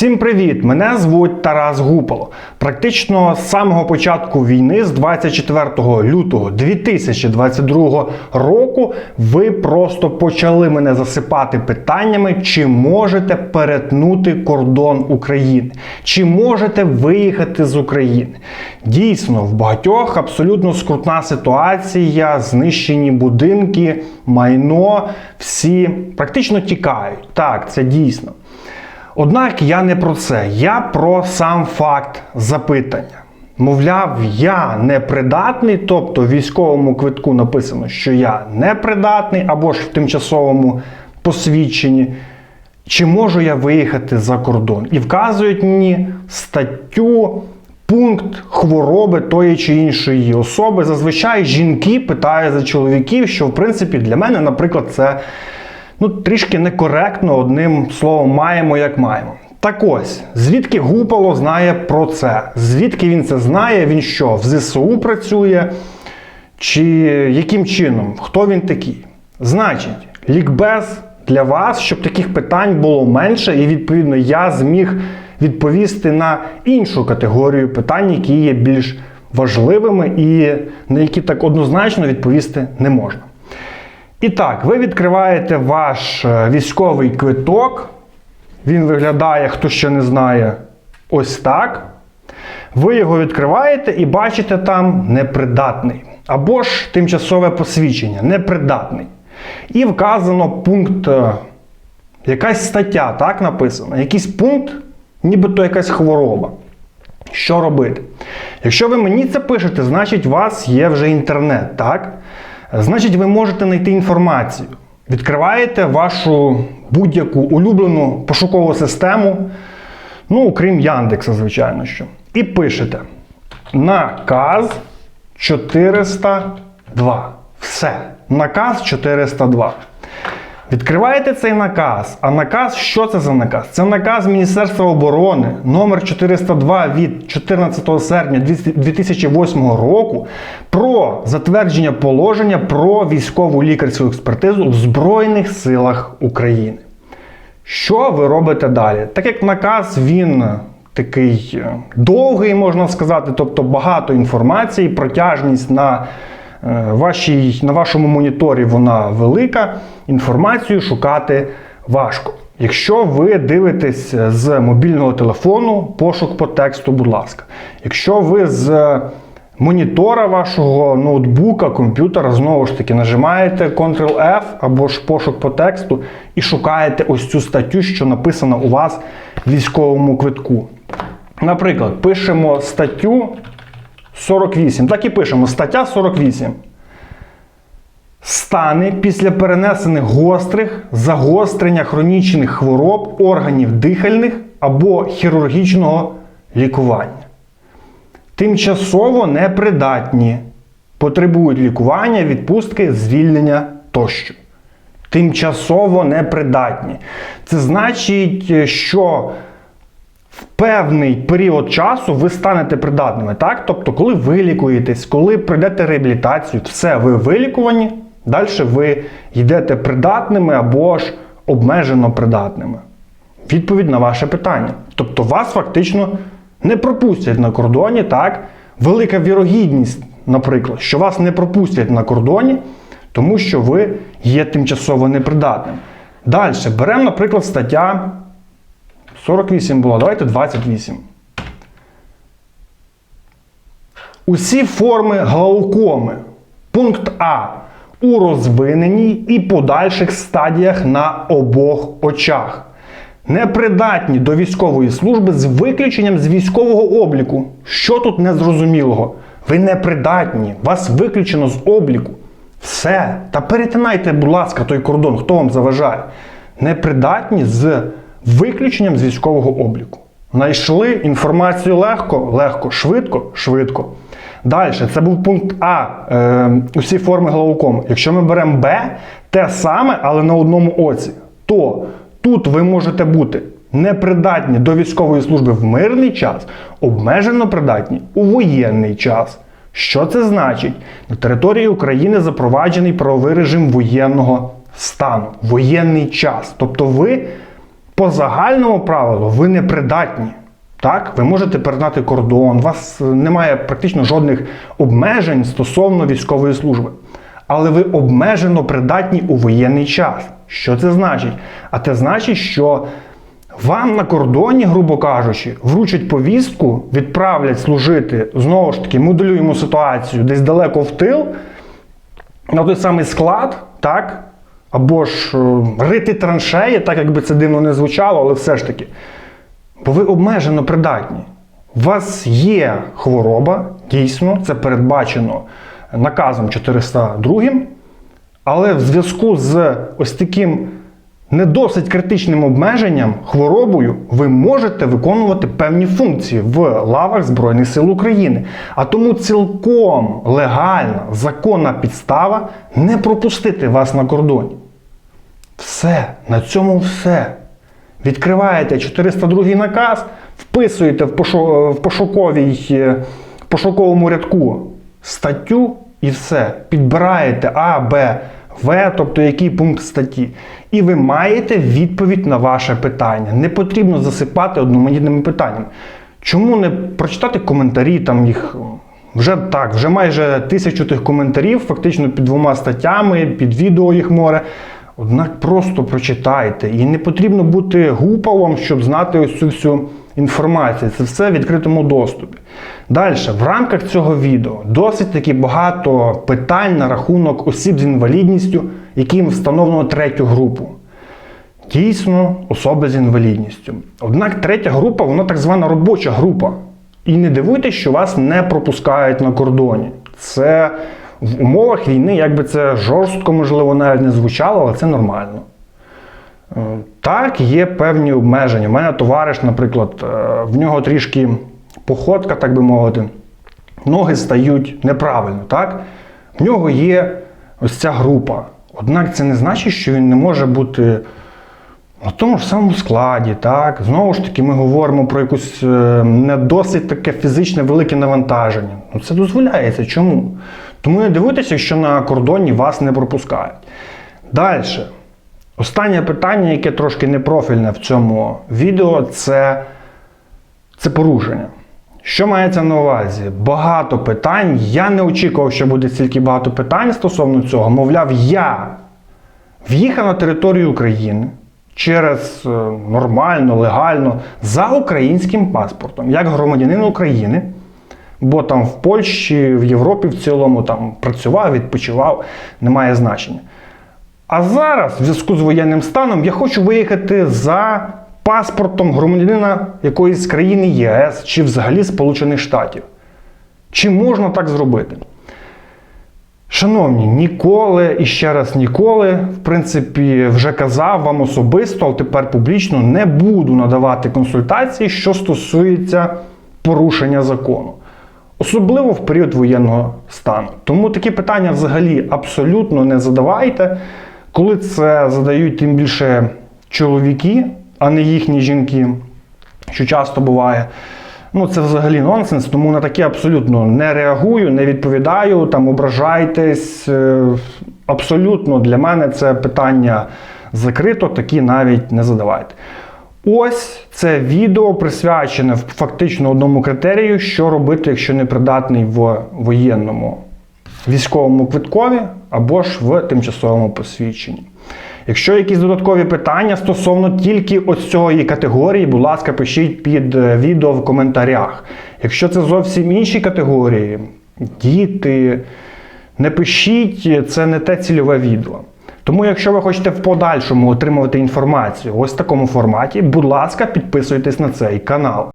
Всім привіт! Мене звуть Тарас Гупало. Практично з самого початку війни, з 24 лютого 2022 року, ви просто почали мене засипати питаннями, чи можете перетнути кордон України, чи можете виїхати з України. Дійсно, в багатьох абсолютно скрутна ситуація, знищені будинки, майно, всі практично тікають. Так, це дійсно. Однак я не про це, я про сам факт запитання. Мовляв, я непридатний, тобто в військовому квитку написано, що я непридатний, або ж в тимчасовому посвідченні. Чи можу я виїхати за кордон? І вказують мені статтю, пункт хвороби тої чи іншої особи. Зазвичай жінки питають за чоловіків, що в принципі для мене, наприклад, це ну, трішки некоректно, одним словом, маємо як маємо. Так ось, звідки Гупало знає про це? Звідки він це знає? Він що, в ЗСУ працює? Чи яким чином? Хто він такий? Значить, лікбез для вас, щоб таких питань було менше, і відповідно я зміг відповісти на іншу категорію питань, які є більш важливими і на які так однозначно відповісти не можна. І так, ви відкриваєте ваш е, військовий квиток. Він виглядає, хто ще не знає, ось так. Ви його відкриваєте і бачите там непридатний. Або ж тимчасове посвідчення, непридатний. І вказано пункт, е, якась стаття, так написано, якийсь пункт, нібито якась хвороба. Що робити? Якщо ви мені це пишете, значить у вас є вже інтернет, так? Значить, ви можете знайти інформацію. Відкриваєте вашу будь-яку улюблену пошукову систему, ну, окрім Яндекса, звичайно що. І пишете наказ 402. Все. Наказ 402. Відкриваєте цей наказ. А наказ, що це за наказ? Це наказ Міністерства оборони номер 402 від 14 серпня 2008 року про затвердження положення про військову лікарську експертизу в Збройних силах України. Що ви робите далі? Так як наказ він такий е, довгий, можна сказати, тобто багато інформації, протяжність на вашій, на вашому моніторі вона велика. Інформацію шукати важко. Якщо ви дивитесь з мобільного телефону, пошук по тексту, будь ласка. Якщо ви з монітора вашого ноутбука, комп'ютера, знову ж таки, нажимаєте Ctrl-F або ж пошук по тексту і шукаєте ось цю статтю, що написана у вас в військовому квитку. Наприклад, пишемо статтю 48. Так і пишемо стаття 48. Стани після перенесених гострих загострення хронічних хвороб органів дихальних або хірургічного лікування. Тимчасово непридатні, потребують лікування, відпустки, звільнення тощо. Тимчасово непридатні. Це значить, що певний період часу ви станете придатними. Так? Тобто, коли ви лікуєтесь, коли пройдете реабілітацію, все, ви вилікувані, далі ви йдете придатними або ж обмежено придатними. Відповідь на ваше питання. Тобто вас фактично не пропустять на кордоні, так? Велика вірогідність, наприклад, що вас не пропустять на кордоні, тому що ви є тимчасово непридатним. Далі беремо, наприклад, стаття 48 була, давайте 28. Усі форми глаукоми. Пункт А. У розвиненій і подальших стадіях на обох очах. Непридатні до військової служби з виключенням з військового обліку. Що тут незрозумілого? Ви непридатні, вас виключено з обліку. Все. Та перетинайте, будь ласка, той кордон, хто вам заважає. Непридатні з виключенням з військового обліку. Знайшли інформацію легко, легко, швидко, швидко. Далі, це був пункт А. Е, усі форми глаукому. Якщо ми беремо Б, те саме, але на одному оці, то тут ви можете бути непридатні до військової служби в мирний час, обмежено придатні у воєнний час. Що це значить? На території України запроваджений правовий режим воєнного стану, воєнний час. Тобто ви по загальному правилу ви не придатні. Так, ви можете перетнати кордон, у вас немає практично жодних обмежень стосовно військової служби. Але ви обмежено придатні у воєнний час. Що це значить? А це значить, що вам на кордоні, грубо кажучи, вручать повістку, відправлять служити, знову ж таки, моделюємо ситуацію десь далеко в тил, на той самий склад, так? Або ж е, рити траншеї, так якби це дивно не звучало, але все ж таки. Бо ви обмежено придатні. У вас є хвороба, дійсно, це передбачено наказом 402, але в зв'язку з ось таким не досить критичним обмеженням, хворобою, ви можете виконувати певні функції в лавах Збройних сил України. А тому цілком легальна, законна підстава не пропустити вас на кордоні. Все, на цьому все. Відкриваєте 402 наказ, вписуєте в, пошу- в пошуковій, е, пошуковому рядку статтю і все. Підбираєте А, Б, В, тобто який пункт статті. І ви маєте відповідь на ваше питання. Не потрібно засипати одноманітними питаннями. Чому не прочитати коментарі, там їх вже так, вже майже тисячу тих коментарів, фактично під двома статтями, під відео їх море. Однак просто прочитайте. І не потрібно бути гупалом, щоб знати ось цю всю інформацію. Це все в відкритому доступі. Далі, в рамках цього відео досить таки багато питань на рахунок осіб з інвалідністю, яким встановлено третю групу. Дійсно, особи з інвалідністю. Однак третя група, вона так звана робоча група. І не дивуйтесь, що вас не пропускають на кордоні. Це в умовах війни, як би це жорстко, можливо, навіть не звучало, але це нормально. Е, Так, є певні обмеження. У мене товариш, наприклад, е, в нього трішки походка, так би мовити, ноги стають неправильно. так? В нього є ось ця група. Однак це не значить, що він не може бути на тому ж самому складі, так? Знову ж таки, ми говоримо про якусь е, не досить таке фізичне велике навантаження. Ну це дозволяється. Чому? Тому не дивуйтеся, що на кордоні вас не пропускають. Далі. Останнє питання, яке трошки непрофільне в цьому відео, це, це порушення. Що мається на увазі? Багато питань. Я не очікував, що буде стільки багато питань стосовно цього. Мовляв, я в'їхав на територію України через е, нормально, легально, за українським паспортом, як громадянин України, бо там в Польщі, в Європі в цілому там працював, відпочивав, немає значення. А зараз, в зв'язку з воєнним станом, я хочу виїхати за паспортом громадянина якоїсь країни ЄС чи взагалі Сполучених Штатів. Чи можна так зробити? Шановні, ніколи і ще раз ніколи, в принципі, вже казав вам особисто, але тепер публічно не буду надавати консультації, що стосується порушення закону. Особливо в період воєнного стану. Тому такі питання взагалі абсолютно не задавайте. Коли це задають тим більше чоловіки, а не їхні жінки, що часто буває. Ну, це взагалі нонсенс, тому на таке абсолютно не реагую, не відповідаю, там ображайтесь. Е, Абсолютно для мене це питання закрито, такі навіть не задавайте. Ось це відео присвячене фактично одному критерію, що робити, якщо не придатний в воєнному військовому квиткові або ж в тимчасовому посвідченні. Якщо якісь додаткові питання стосовно тільки ось цієї категорії, будь ласка, пишіть під е, відео в коментарях. Якщо це зовсім інші категорії, діти, не пишіть, це не те цільове відео. Тому, якщо ви хочете в подальшому отримувати інформацію ось в такому форматі, будь ласка, підписуйтесь на цей канал.